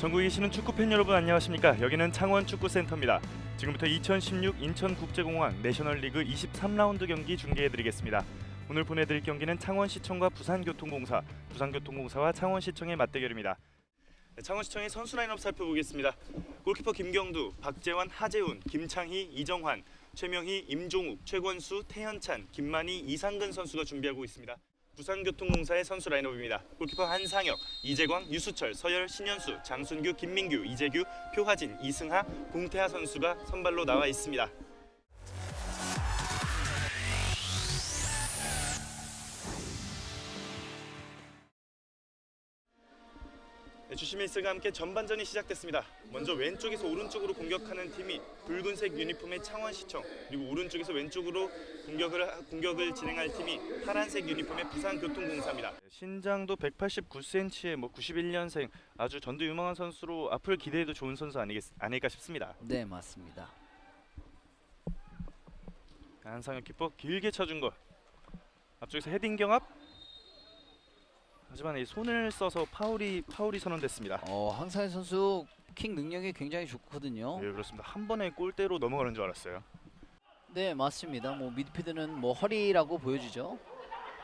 보고 계시는 축구 팬 여러분 안녕하십니까? 여기는 창원 축구센터입니다. 지금부터 2016 인천국제공항 내셔널리그 23라운드 경기 중계해드리겠습니다. 오늘 보내드릴 경기는 창원시청과 부산교통공사, 부산교통공사와 창원시청의 맞대결입니다. 네, 창원시청의 선수 라인업 살펴보겠습니다. 골키퍼 김경두, 박재환, 하재훈, 김창희, 이정환, 최명희, 임종욱, 최권수, 태현찬, 김만희, 이상근 선수가 준비하고 있습니다. 부산교통공사의 선수 라인업입니다. 골키퍼 한상혁, 이재광, 유수철, 서열, 신현수, 장순규, 김민규, 이재규, 표하진, 이승하, 공태하 선수가 선발로 나와 있습니다. 주시메이스가 함께 전반전이 시작됐습니다. 먼저 왼쪽에서 오른쪽으로 공격하는 팀이 붉은색 유니폼의 창원시청 그리고 오른쪽에서 왼쪽으로 공격을 공격을 진행할 팀이 파란색 유니폼의 부산교통공사입니다. 신장도 189cm에 뭐 91년생 아주 전도 유망한 선수로 앞을 기대해도 좋은 선수 아니겠, 아닐까 싶습니다. 네 맞습니다. 안상혁 키퍼 길게 쳐준 거 앞쪽에서 헤딩 경합 하지만 이 손을 써서 파울이 파울이 선언됐습니다. 어 황상현 선수 킥 능력이 굉장히 좋거든요. 예 그렇습니다. 한 번에 골대로 넘어가는 줄 알았어요. 네 맞습니다. 뭐 미드필드는 뭐 허리라고 보여주죠.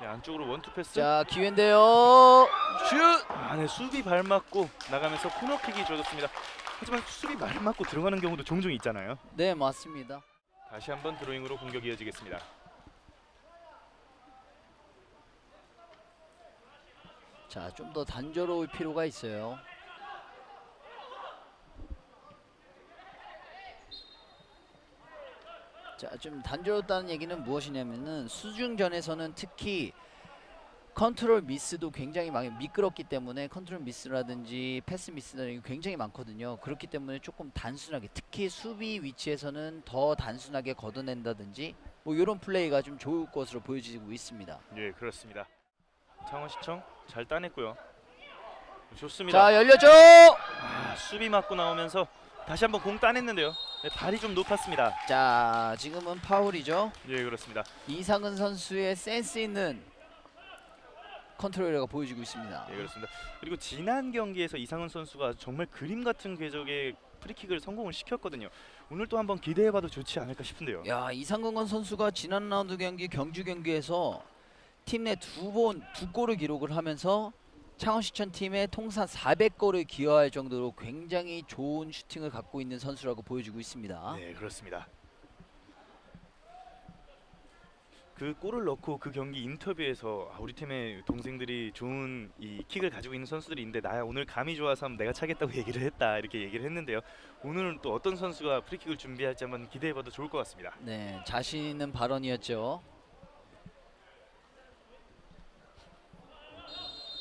네, 안쪽으로 원투 패스. 자 기회인데요. 슛. 아, 네, 수비 발 맞고 나가면서 코너킥이 주어졌습니다. 하지만 수비 발 맞고 들어가는 경우도 종종 있잖아요. 네 맞습니다. 다시 한번 드로잉으로 공격이 이어지겠습니다. 자 좀 더 단조로울 필요가 있어요. 자 좀 단조롭다는 얘기는 무엇이냐면은 수중전에서는 특히 컨트롤 미스도 굉장히 많이 미끄럽기 때문에 컨트롤 미스라든지 패스 미스라든지 굉장히 많거든요. 그렇기 때문에 조금 단순하게 특히 수비 위치에서는 더 단순하게 걷어낸다든지 뭐 이런 플레이가 좀 좋을 것으로 보여지고 있습니다. 예, 그렇습니다. 창원시청 잘 따냈고요. 좋습니다. 자 열려줘. 아, 수비 맞고 나오면서 다시 한번 공 따냈는데요. 네, 발이 좀 높았습니다. 자 지금은 파울이죠. 예, 그렇습니다. 이상은 선수의 센스 있는 컨트롤러가 보여지고 있습니다. 예, 그렇습니다. 그리고 지난 경기에서 이상훈 선수가 정말 그림 같은 궤적의 프리킥을 성공을 시켰거든요. 오늘 또 한번 기대해봐도 좋지 않을까 싶은데요. 야 이상근 선수가 지난 라운드 경기 경주 경기에서 팀 내 두 번 두 골을 기록을 하면서 창원시청 팀의 통산 400골을 기여할 정도로 굉장히 좋은 슈팅을 갖고 있는 선수라고 보여지고 있습니다. 네, 그렇습니다. 그 골을 넣고 그 경기 인터뷰에서 아, 우리 팀의 동생들이 좋은 이 킥을 가지고 있는 선수들이 있는데 나 오늘 감이 좋아서 한번 내가 차겠다고 얘기를 했다 이렇게 얘기를 했는데요. 오늘은 또 어떤 선수가 프리킥을 준비할지 한번 기대해봐도 좋을 것 같습니다. 네, 자신 있는 발언이었죠.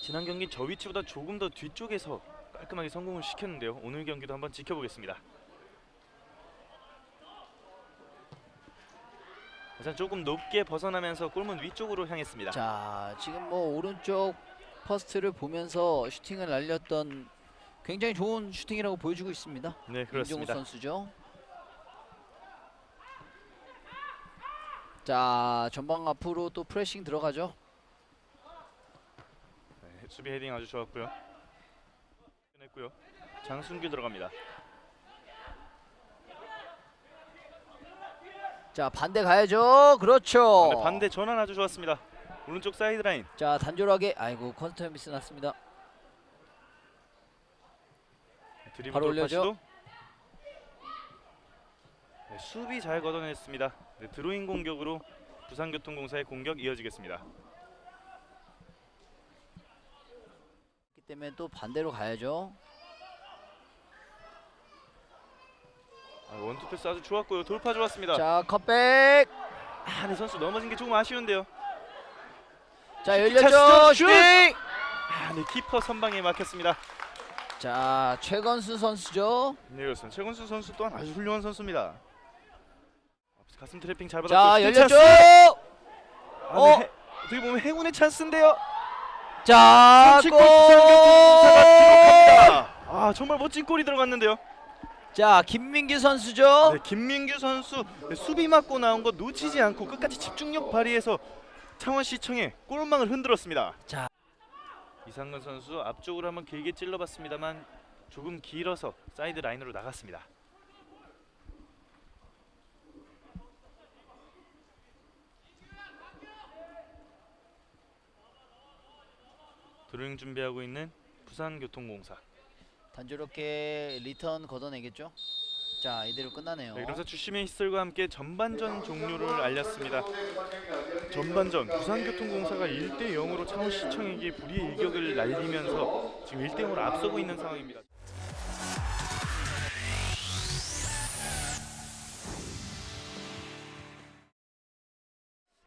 지난 경기 저 위치보다 조금 더 뒤쪽에서 깔끔하게 성공을 시켰는데요. 오늘 경기도 한번 지켜보겠습니다. 우선 조금 높게 벗어나면서 골문 위쪽으로 향했습니다. 자, 지금 뭐 오른쪽 퍼스트를 보면서 슈팅을 날렸던 굉장히 좋은 슈팅이라고 보여주고 있습니다. 네, 임종우 그렇습니다. 선수죠. 자, 전방 앞으로 또 프레싱 들어가죠. 네, 수비 헤딩 아주 좋았고요. 했고요. 장순규 들어갑니다. 자, 반대 가야죠. 그렇죠. 네, 반대 전환 아주 좋았습니다. 오른쪽 사이드 라인. 자, 단조로하게 아이고 컨트롤 미스 났습니다. 바로. 시도. 네, 수비 잘 걷어냈습니다. 네, 드로잉 공격으로 부산교통공사의 공격 이어지겠습니다. 그렇기 때문에 또 반대로 가야죠. 아, 원투 패스 아주 좋았고요. 돌파 좋았습니다. 자, 컷백. 아, 네 선수 넘어진 게 조금 아쉬운데요. 자, 열렸죠. 슈팅. 아, 네 키퍼 선방에 막혔습니다. 자, 최건수 선수죠. 네, 그렇습니다. 최건수 선수 또한 아주 훌륭한 선수입니다. 가슴 트래핑 잘 자, 받았고요. 슈팅 열렸죠. 찬스! 아, 어. 네, 해- 어떻게 보면 행운의 찬스인데요. 자, 골. 아, 정말 멋진 골이 들어갔는데요. 자, 김민규 선수죠. 네, 김민규 선수 네, 수비 맞고 나온 거 놓치지 않고 끝까지 집중력 발휘해서 창원시청의 골망을 흔들었습니다. 자. 이상근 선수 앞쪽으로 한번 길게 찔러봤습니다만 조금 길어서 사이드 라인으로 나갔습니다. 드로잉 준비하고 있는 부산교통공사. 단조롭게 리턴 걷어내겠죠? 자 이대로 끝나네요. 네, 그래서 주심의 히슬과 함께 전반전 종료를 알렸습니다. 전반전 부산교통공사가 1대 0으로 창원시청에게 불이의 일격을 날리면서 지금 1대 0으로 앞서고 있는 상황입니다.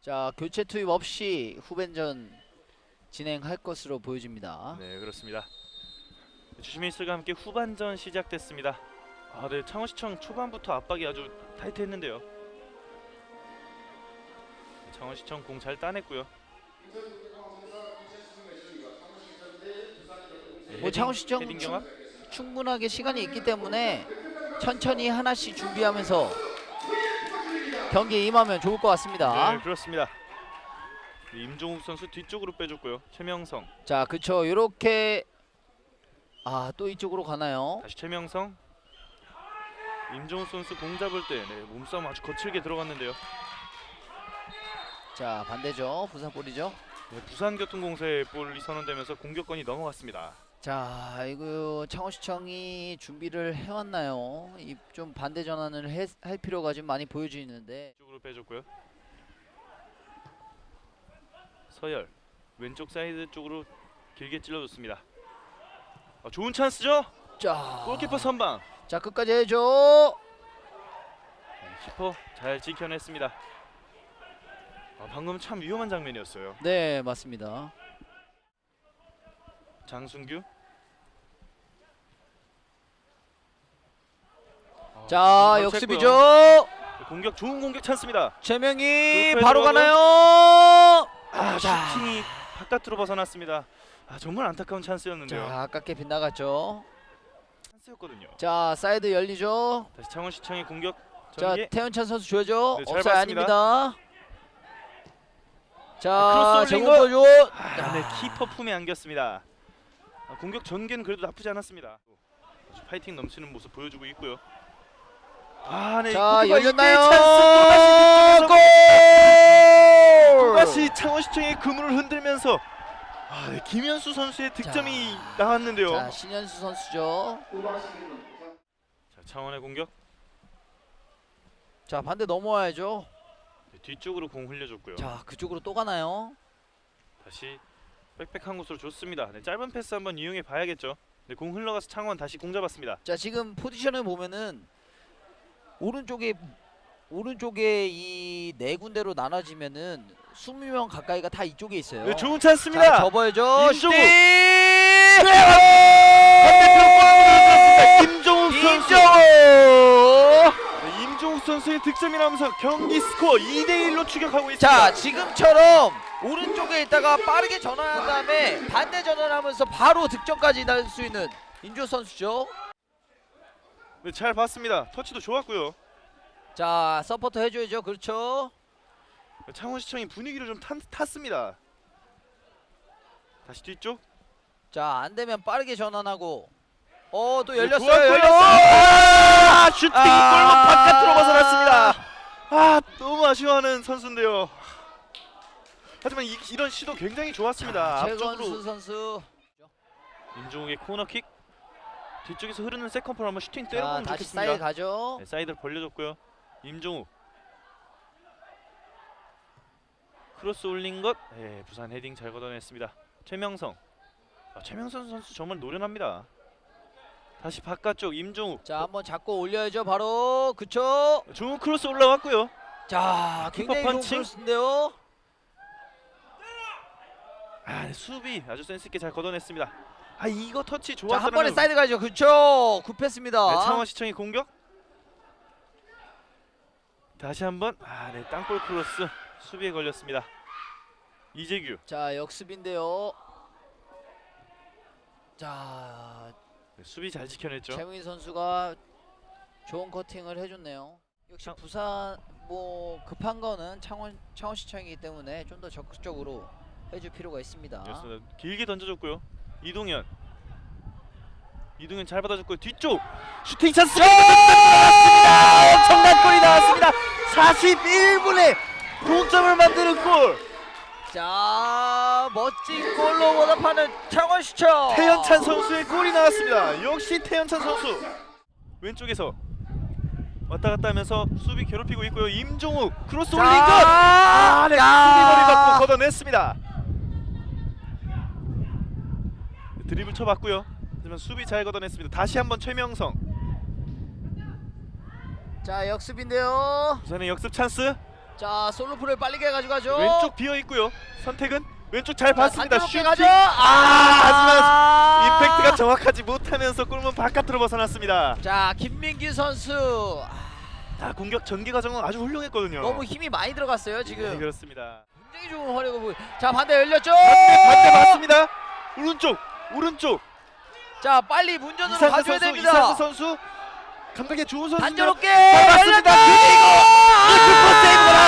자 교체 투입 없이 후반전 진행할 것으로 보여집니다. 네, 그렇습니다. 주심의 히슬과 함께 후반전 시작됐습니다. 아, 네, 창원시청 초반부터 압박이 아주 타이트했는데요. 창원시청 공 잘 따냈고요. 네, 뭐 창원시청 충-? 충분하게 시간이 있기 때문에 천천히 하나씩 준비하면서 경기에 임하면 좋을 것 같습니다. 네, 그렇습니다. 네, 임종욱 선수 뒤쪽으로 빼줬고요. 최명성 자 그쵸 요렇게 아 또 이쪽으로 가나요? 다시 최명성 임종욱 선수 공 잡을 때 네, 몸싸움 아주 거칠게 들어갔는데요. 자 반대죠 부산 볼이죠. 네, 부산교통공사의 볼이 선언되면서 공격권이 넘어갔습니다. 자 이거 창원시청이 준비를 해왔나요? 이 좀 반대 전환을 해- 할 필요가 좀 많이 보여지는데 쪽으로 빼줬고요. 서열 왼쪽 사이드 쪽으로 길게 찔러줬습니다. 아, 좋은 찬스죠? 자 골키퍼 선방. 자 끝까지 해줘. 네, 키퍼 잘 지켜냈습니다. 아, 방금 참 위험한 장면이었어요. 네 맞습니다. 장순규. 아, 자 역습이죠. 공격 좋은 공격 찬스입니다. 최명이 그 바로. 가나요? 아, 자. 슈팅이 바깥으로 벗어났습니다. 아, 정말 안타까운 찬스였는데요. 자 아깝게 빗나갔죠. 찬스였거든요. 자 사이드 열리죠. 다시 창원시청의 공격 자 전개. 태현찬 선수 줘야죠. 네, 잘 업사이. 아닙니다. 아, 자 크로스 올린 정우퍼 줘. 아, 네, 키퍼 품에 안겼습니다. 아, 공격 전개는 그래도 나쁘지 않았습니다. 아주 파이팅 넘치는 모습 보여주고 있고요. 아, 네. 자 골키퍼 열렸나요? 이때 찬스 또 다시 창원시청의 그물을 흔들면서 아, 네, 김현수 선수의 득점이 나왔는데요. 자 신현수 선수죠. 자, 창원의 공격 자 반대 넘어와야죠. 네, 뒤쪽으로 공 흘려줬고요. 자 그쪽으로 또 가나요? 다시 빽빽한 곳으로 줬습니다. 네, 짧은 패스 한번 이용해 봐야겠죠. 네, 공 흘러가서 창원 다시 공 잡았습니다. 자 지금 포지션을 보면은 오른쪽에 오른쪽에 이 네 군데로 나눠지면은 20명 가까이가 다 이쪽에 있어요. 네, 좋은 자 찬스입니다. 접어야죠. 임종욱! 슈팅! 임종욱 선수. 임종욱! 네, 임종욱 선수의 득점이 나오면서 경기 스코어 2대 1로 추격하고 있습니다. 자 지금처럼 오른쪽에 있다가 빠르게 전환한 다음에 반대 전환하면서 바로 득점까지 날 수 있는 인조 선수죠. 네, 잘 봤습니다. 터치도 좋았고요. 자 서포터 해줘야죠. 그렇죠. 창원시청이 분위기를 좀 탔, 탔습니다. 다시 뒤쪽. 자 안되면 빠르게 전환하고 어또 네, 열렸어요. 열렸어. 아, 슈팅이 아. 바깥으로 벗어났습니다. 아 너무 아쉬워하는 선수인데요. 하지만 이, 이런 시도 굉장히 좋았습니다. 최건수 앞쪽으로 선수. 임종욱의 코너킥 뒤쪽에서 흐르는 세컨볼 한번 슈팅 자 때려보면 다시 좋겠습니다. 사이드 가죠. 네, 사이드를 벌려줬고요. 임종욱 크로스 올린 것. 네, 부산 헤딩 잘 걷어냈습니다. 최명성. 아, 최명성 선수 정말 노련합니다. 다시 바깥쪽 임종욱. 자 한번 잡고 올려야죠. 바로 그쵸. 좋은 크로스 올라왔고요. 자 키퍼 굉장히 좋은 펀칭. 크로스인데요. 아, 네, 수비 아주 센스 있게 잘 걷어냈습니다. 아, 이거 터치 자 좋았더라면 한 번에 사이드 가죠. 그쵸. 굽혔습니다. 네, 창원시청의 공격. 다시 한번 아, 네, 땅볼 크로스 수비에 걸렸습니다. 이재규. 자 역습인데요. 자 네, 수비 잘 지켜냈죠. 최무인 선수가 좋은 커팅을 해줬네요. 역시 창- 부산 뭐 급한 거는 창원 창원 시청이기 때문에 좀 더 적극적으로 해줄 필요가 있습니다. 그렇습니다. 길게 던져줬고요. 이동현. 이동현 잘 받아줬고요. 뒤쪽 슈팅 찬스. 엄청난 골이 나왔습니다. 41분에 동점을 만드는 골. 자, 멋진 골로 보답하는 창원시청. 태연찬 선수의 골이 나왔습니다. 역시 태연찬 선수. 왼쪽에서 왔다 갔다 하면서 수비 괴롭히고 있고요. 임종욱 크로스 올린 것. 아, 네. 수비 거리 받고 걷어냈습니다. 드리블 쳐봤고요. 하지만 수비 잘 걷어냈습니다. 다시 한번 최명성. 자, 역습인데요. 부산의 역습 찬스. 자 솔로풀을 빠르게 가져가죠. 왼쪽 비어 있고요. 선택은 왼쪽 잘 봤습니다. 슈팅. 가죠. 아, 하지만 아! 임팩트가 정확하지 못하면서 골문 바깥으로 벗어났습니다. 자 김민기 선수 아, 공격 전개 과정은 아주 훌륭했거든요. 너무 힘이 많이 들어갔어요 지금. 네, 그렇습니다. 굉장히 좋은 활약을 자 반대 열렸죠. 반대, 반대 맞습니다. 오른쪽 오른쪽. 자 빨리 문전으로 가줘야 선수, 됩니다. 이상수 선수 감각이 좋은 선수. 단조롭게 열렸다. 그리고 1 9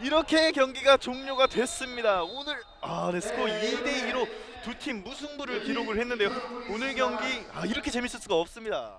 이렇게 경기가 종료가 됐습니다. 오늘 아, 네, 스코어 2대 2로 두 팀 무승부를 기록을 했는데요. 오늘 경기 아, 이렇게 재밌을 수가 없습니다.